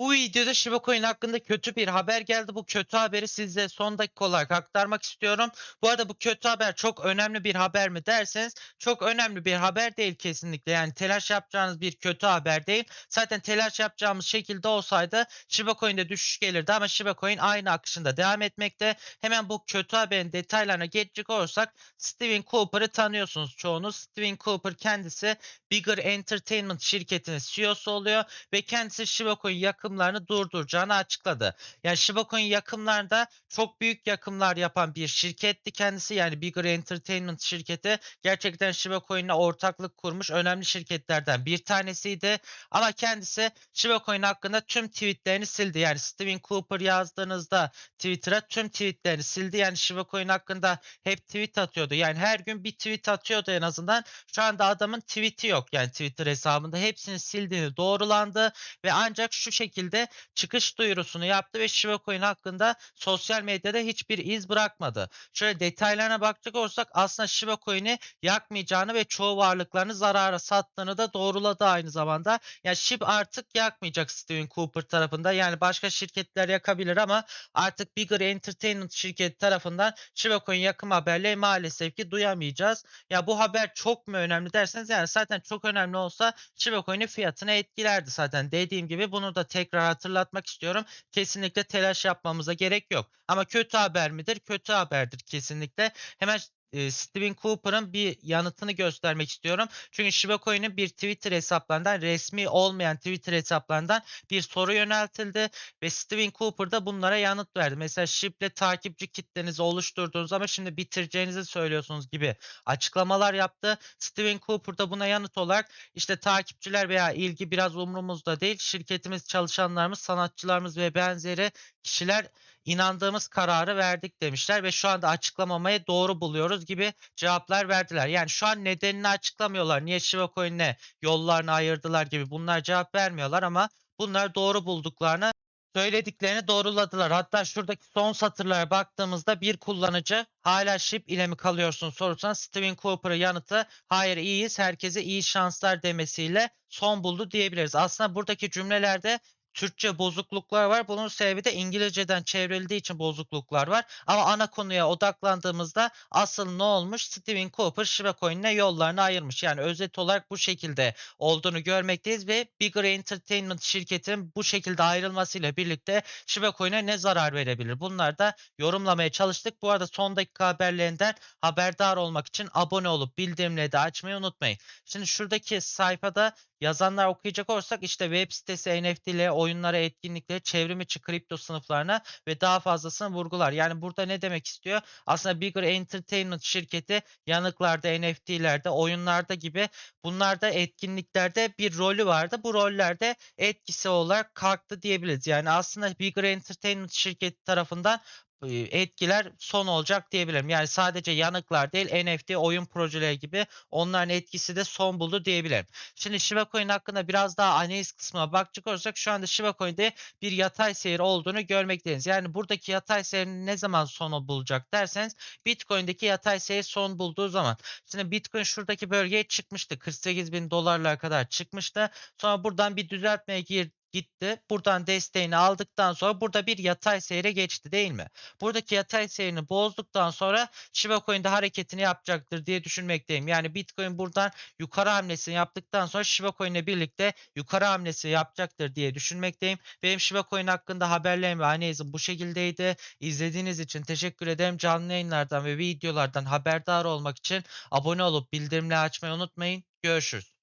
Bu videoda Shiba Coin hakkında kötü bir haber geldi. Bu kötü haberi size son dakika olarak aktarmak istiyorum. Bu arada bu kötü haber çok önemli bir haber mi derseniz çok önemli bir haber değil kesinlikle. Yani telaş yapacağınız bir kötü haber değil. Zaten telaş yapacağımız şekilde olsaydı Shiba Coin'de düşüş gelirdi ama Shiba Coin aynı akışında devam etmekte. Hemen bu kötü haberin detaylarına geçecek olursak Steven Cooper'ı tanıyorsunuz çoğunuz. Steven Cooper kendisi Bigger Entertainment şirketinin CEO'su oluyor ve kendisi Shiba Coin yakımlarını durduracağını açıkladı. Yani Shiba Coin yakımlarda çok büyük yakımlar yapan bir şirketti kendisi. Yani Bigger Entertainment şirketi gerçekten Shiba Coin'le ortaklık kurmuş önemli şirketlerden bir tanesiydi. Ama kendisi Shiba Coin hakkında tüm tweetlerini sildi. Yani Steven Cooper yazdığınızda Twitter'a tüm tweetlerini sildi. Yani Shiba Coin hakkında hep tweet atıyordu. Yani her gün bir tweet atıyordu en azından. Şu anda adamın tweet'i yok yani Twitter hesabında. Hepsini sildiğini doğrulandı ve ancak şu şekilde çıkış duyurusunu yaptı ve Shiba Coin hakkında sosyal medyada hiçbir iz bırakmadı. Şöyle detaylarına bakacak olursak aslında Shiba Coin'i yakmayacağını ve çoğu varlıklarını zarara sattığını da doğruladı aynı zamanda. Yani SHIB artık yakmayacak Steven Cooper tarafında. Yani başka şirketler yakabilir ama artık Bigger Entertainment şirketi tarafından Shiba Coin yakım haberleri maalesef ki duyamayacağız. Ya bu haber çok mu önemli derseniz yani zaten çok önemli olsa Shiba Coin'in fiyatını etkilerdi zaten. Dediğim gibi bunu da tekrar hatırlatmak istiyorum. Kesinlikle telaş yapmamıza gerek yok. Ama kötü haber midir? Kötü haberdir kesinlikle. Hemen Steven Cooper'ın bir yanıtını göstermek istiyorum. Çünkü Shiba Coin'in bir Twitter hesaplarından resmi olmayan Twitter hesaplarından bir soru yöneltildi ve Steven Cooper da bunlara yanıt verdi. Mesela SHIB'le takipçi kitlenizi oluşturduğunuz ama şimdi bitireceğinizi söylüyorsunuz gibi açıklamalar yaptı. Steven Cooper da buna yanıt olarak işte takipçiler veya ilgi biraz umurumuzda değil. Şirketimiz, çalışanlarımız, sanatçılarımız ve benzeri kişiler inandığımız kararı verdik demişler ve şu anda açıklamamayı doğru buluyoruz gibi cevaplar verdiler. Yani şu an nedenini açıklamıyorlar. Niye Shiba Coin'le yollarını ayırdılar gibi bunlar cevap vermiyorlar ama bunlar doğru bulduklarını söylediklerini doğruladılar. Hatta şuradaki son satırlara baktığımızda bir kullanıcı hala SHIB ile mi kalıyorsun sorusuna Steven Cooper'ın yanıtı hayır iyiyiz herkese iyi şanslar demesiyle son buldu diyebiliriz. Aslında buradaki cümlelerde Türkçe bozukluklar var. Bunun sebebi de İngilizceden çevrildiği için bozukluklar var. Ama ana konuya odaklandığımızda asıl ne olmuş? Steven Cooper Shiba Coin'le yollarını ayırmış. Yani özet olarak bu şekilde olduğunu görmekteyiz ve Bigger Entertainment şirketinin bu şekilde ayrılmasıyla birlikte Shiba Coin'e ne zarar verebilir? Bunlar da yorumlamaya çalıştık. Bu arada son dakika haberlerinden haberdar olmak için abone olup bildirimleri de açmayı unutmayın. Şimdi şuradaki sayfada yazanlar okuyacak olursak işte web sitesi, NFT'le, oyunlara, etkinliklere, çevrim içi kripto sınıflarına ve daha fazlasını vurgular. Yani burada ne demek istiyor? Aslında Bigger Entertainment şirketi yanıklarda, NFT'lerde, oyunlarda gibi bunlarda etkinliklerde bir rolü vardı. Bu rollerde etkisi olarak kalktı diyebiliriz. Yani aslında Bigger Entertainment şirketi tarafından etkiler son olacak diyebilirim. Yani sadece yanıklar değil NFT oyun projeleri gibi onların etkisi de son buldu diyebilirim. Şimdi Shiba Coin hakkında biraz daha analiz kısmına bakacak olursak şu anda Shiba Coin'de bir yatay seyir olduğunu görmekteyiz. Yani buradaki yatay seyir ne zaman sonu bulacak derseniz Bitcoin'deki yatay seyir son bulduğu zaman. Şimdi Bitcoin şuradaki bölgeye çıkmıştı. 48 bin dolarlara kadar çıkmıştı. Sonra buradan bir düzeltmeye girdi gitti. Buradan desteğini aldıktan sonra burada bir yatay seyre geçti değil mi? Buradaki yatay seyrini bozduktan sonra Shiba Coin de hareketini yapacaktır diye düşünmekteyim. Yani Bitcoin buradan yukarı hamlesini yaptıktan sonra Shiba Coin ile birlikte yukarı hamlesi yapacaktır diye düşünmekteyim. Benim Shiba Coin hakkında haberlerim ve analizim bu şekildeydi. İzlediğiniz için teşekkür ederim. Canlı yayınlardan ve videolardan haberdar olmak için abone olup bildirimleri açmayı unutmayın. Görüşürüz.